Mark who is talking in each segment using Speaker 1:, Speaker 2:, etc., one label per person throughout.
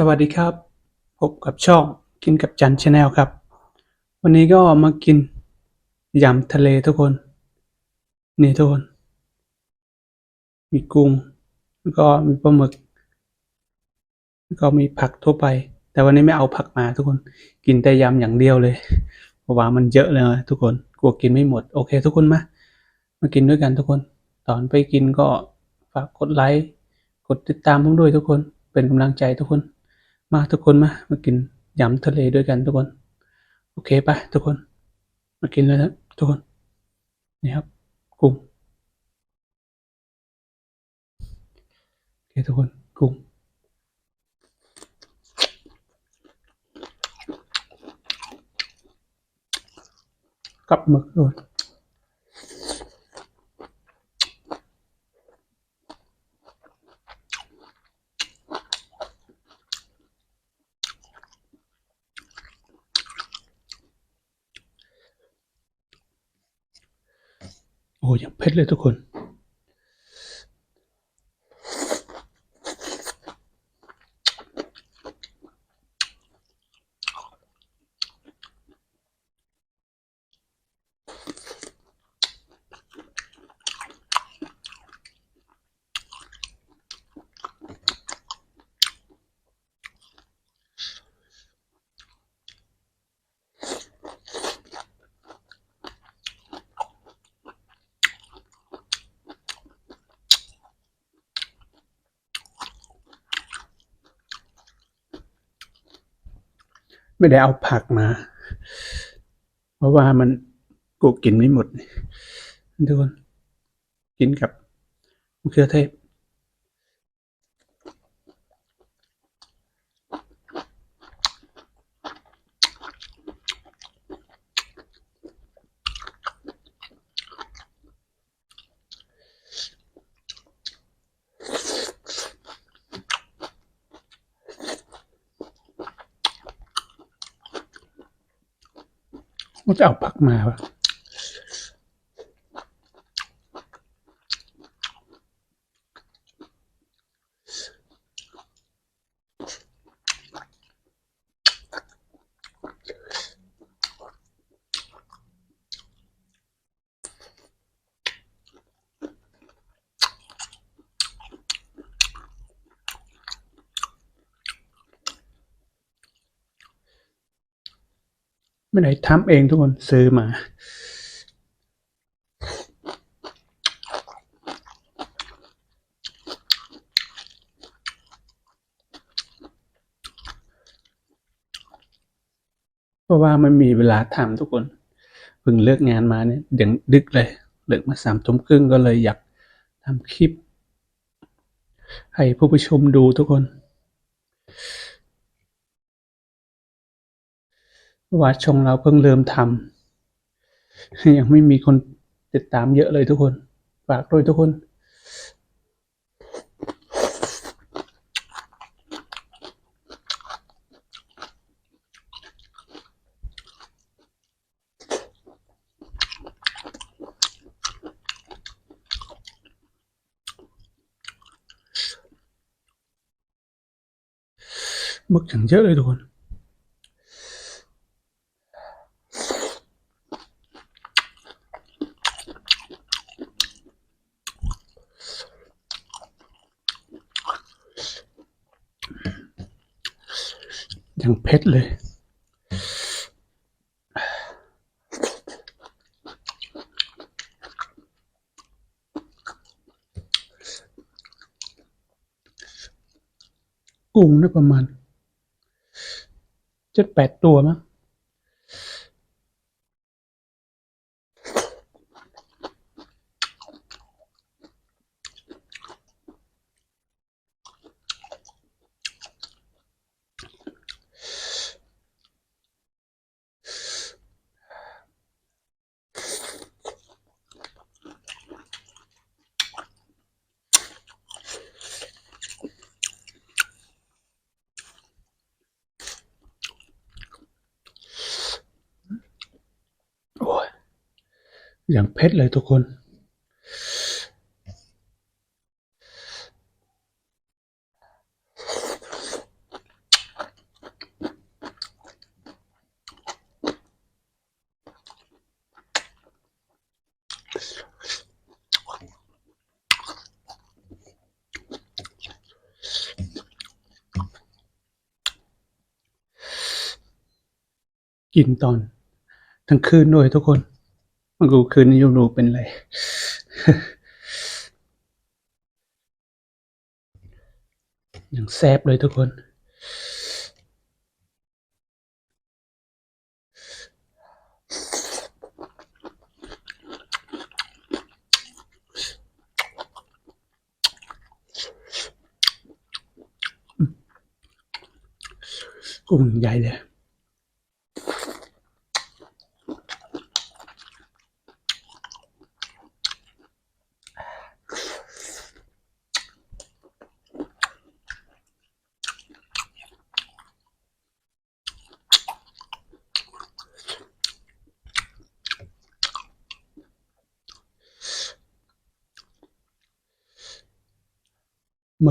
Speaker 1: สวัสดีครับ พบกับช่องกินกับจันชาแนลครับ วันนี้ก็มากินยำทะเลทุกคน นี่ทุกคน มีกุ้งแล้วก็มีปลาหมึกแล้วก็มีผักทั่วไป แต่วันนี้ไม่เอาผักมาทุกคนกินแต่ยำอย่างเดียวเลย เพราะว่ามันเยอะเลยทุกคนกลัวกินไม่หมด โอเค ทุกคนมามากินด้วยกันทุกคน ตอนไปกินก็ฝากกดไลค์กดติดตามผมด้วยทุกคนเป็นกำลังใจทุกคน มาทุกคนมามากินยำทะเลด้วยกันทุกคน โอเคไปทุกคน มากินเลยนะทุกคน นี่ครับกุ้งโอเคทุกคนกุ้งกับหมึกด้วย โอ้ยังเพชรเลยทุกคน ไม่ได้เอาผักมา เพราะว่ามันกูกินไม่หมดทุกคนกินกับมะเขือเทศ มันจะเอาปักมา ไม่ได้ทำเองทุกคนซื้อมา เพราะว่ามันมีเวลาทำทุกคนเพิ่งเลิกงานมาเนี่ยเดี๋ยวดึกเลยเลิกมาสามทุ่มครึ่งก็เลยอยากทำคลิป ให้ผู้ชมดูทุกคนเพราะ ว่าช่องเราเพิ่งเริ่มทำยังไม่มีคนติดตามเยอะเลยทุกคน ฝากด้วยทุกคนมึกอย่ อะเลยทุกคนอย่างเผ็ดเลย กุ้งนี่ประมาณเจ็ดแปดตัวมั้ง อย่างเพชรเลยทุกคน กินตอนทั้งคืนด้วยทุกคน มันกูคืนนี้ยูรูเป็นไร อย่างแซบเลยทุกคน กุ้งใหญ่เลย ห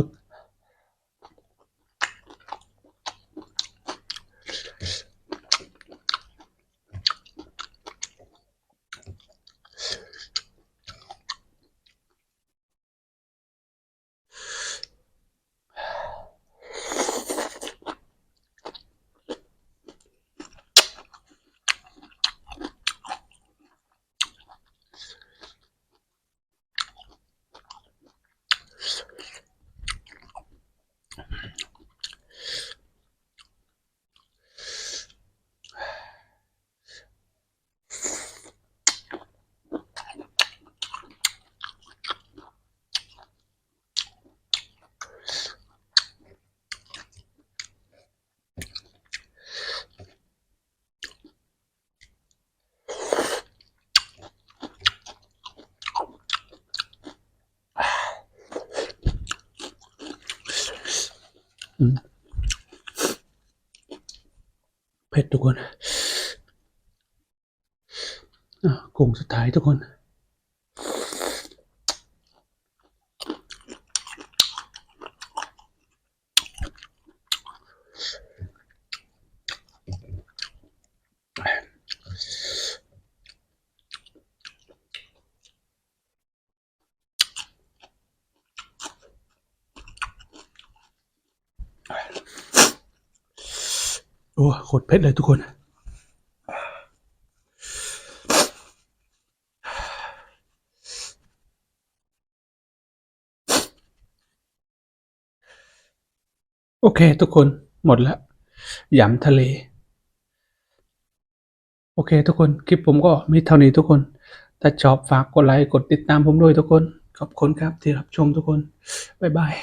Speaker 1: เผ็ดทุกคนอะกุ้งสุดท้ายทุกคน โอ้โคตรเผ็ดเลยทุกคน โอเคทุกคนหมดแล้วยำทะเล โอเคทุกคนคลิปผมก็มีเท่านี้ทุกคน ถ้าชอบฝากกดไลค์กดติดตามผมด้วยทุกคน ขอบคุณครับที่รับชมทุกคน บ๊ายบาย